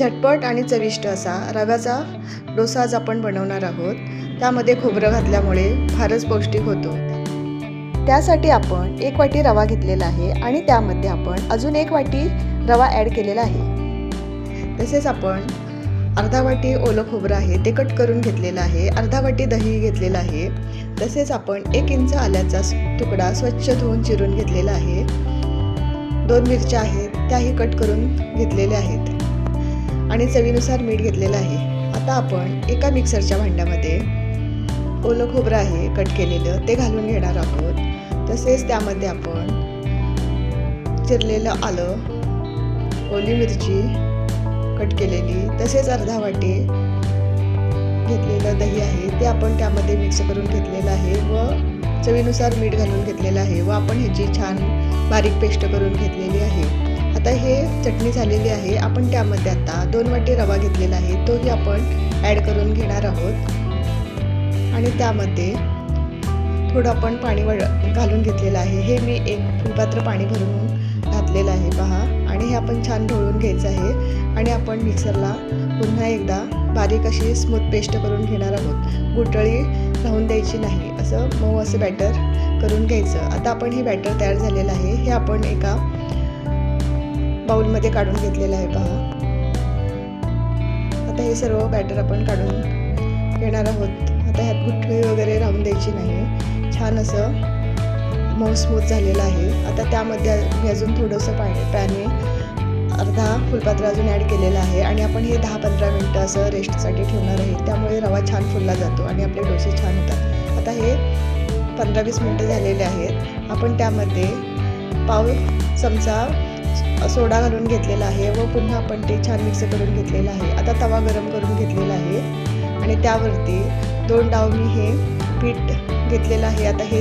झटपट आणि चविष्ट असा रव्याचा डोसा आज आपण बनवणार आहोत. त्यामध्ये खोबरं घातल्यामुळे फारच पौष्टिक होतो. त्यासाठी आपण एक वाटी रवा घेतलेला आहे आणि त्यामध्ये आपण अजून एक वाटी रवा ॲड केलेला आहे. तसेच आपण अर्धा वाटी ओलं खोबरं आहे ते कट करून घेतलेलं आहे. अर्धा वाटी दही घेतलेलं आहे. तसेच आपण एक इंच आल्याचा तुकडा स्वच्छ धुवून चिरून घेतलेला आहे. दोन मिरच्या आहेत त्याही कट करून घेतलेल्या आहेत. आणि चवीनुसार मीठ घेतलेलं आहे. आता आपण एका मिक्सरच्या भांड्यामध्ये ओलं खोबरं आहे कट केलेलं ते घालून घेणार आहोत. तसेच त्यामध्ये आपण चिरलेलं आलं ओली मिरची कट केलेली तसेच अर्धा वाटी घेतलेलं दही आहे ते आपण त्यामध्ये मिक्स करून घेतलेलं आहे व चवीनुसार मीठ घालून घेतलेलं आहे व आपण ह्याची छान बारीक पेस्ट करून घेतलेली आहे. आता हे चटणी झालेली आहे. आपण त्यामध्ये आता दोन वाटी रवा घेतलेला आहे. तोही आपण ॲड करून घेणार आहोत. आणि त्यामध्ये थोडं आपण पाणी वळ घालून घेतलेलं आहे. हे मी एक फुलपात्र पाणी भरून घातलेलं आहे. पहा. आणि हे आपण छान ढवळून घ्यायचं आहे. आणि आपण मिक्सरला पुन्हा एकदा बारीक अशी स्मूथ पेस्ट करून घेणार आहोत. गुटळी राहून द्यायची नाही. असं मऊ असं बॅटर करून घ्यायचं. आता आपण हे बॅटर तयार झालेलं आहे. हे आपण एका बाउलमध्ये काढून घेतलेलं आहे पहा. आता हे सर्व बॅटर आपण काढून घेणार आहोत. आता ह्यात गुठळी वगैरे राहून द्यायची नाही. छान असं मऊ स्मूथ झालेलं आहे. आता त्यामध्ये मी अजून थोडंसं पाणी पॅने अर्धा फुलपात्र अजून ॲड केलेलं आहे आणि आपण हे दहा पंधरा मिनटं असं रेस्टसाठी ठेवणार आहे. त्यामुळे रवा छान फुलला जातो आणि आपले डोसे छान होतात. आता हे पंधरा वीस मिनटं झालेले आहेत. आपण त्यामध्ये पाव चमचा सोडा घालून घेतलेला आहे व पुन्हा आपण ते छान मिक्स करून घेतलेलं आहे. आता तवा गरम करून घेतलेला आहे. आणि त्यावरती दोन डाव मी हे पीठ घेतलेलं आहे. आता हे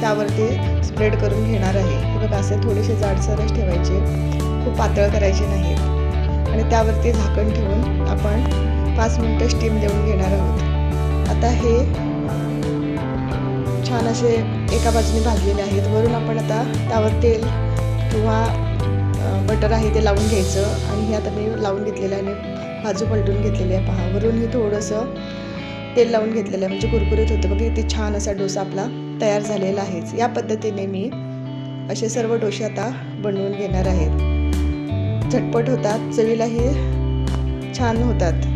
त्यावरती स्प्रेड करून घेणार आहे. हे बघा असे थोडेसे जाडसरच ठेवायचे. खूप पातळ करायचे नाहीत. आणि त्यावरती झाकण ठेवून आपण पाच मिनटं स्टीम देऊन घेणार आहोत. आता हे छान असे एका बाजूने भाजलेले आहेत. वरून आपण आता त्यावर तेल किंवा बटर आहे ते लावून घ्यायचं आणि हे आता मी लावून घेतलेलं आहे आणि बाजू पलटून घेतलेली आहे. पहा वरून हे थोडंसं तेल लावून घेतलेलं आहे. म्हणजे कुरकुरीत होतं. बघा किती छान असा डोसा आपला तयार झालेला आहेच या पद्धतीने मी असे सर्व डोसे आता बनवून घेणार आहेत झटपट होतात. चवीलाही छान होतात.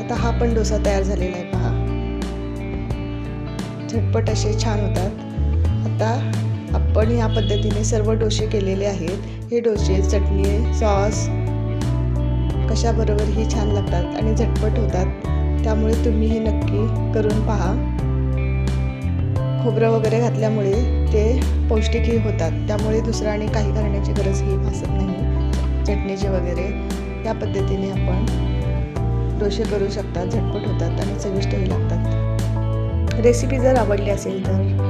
आता हा पण डोसा तयार झालेला आहे. पहा. झटपट असे छान होतात. आता आपण या पद्धतीने सर्व डोसे केलेले आहेत. हे डोसे चटणी सॉस कशाबरोबरही छान लागतात आणि झटपट होतात. त्यामुळे तुम्ही हे नक्की करून पहा. खोबरं वगैरे घातल्यामुळे ते पौष्टिकही होतात. त्यामुळे दुसरं आणि काही करण्याची गरजही भासत नाही. चटणीचे वगैरे या पद्धतीने आपण डोसे करू शकतात झटपट होतात आणि चविष्टही लागतात. रेसिपी जर आवडली असेल तर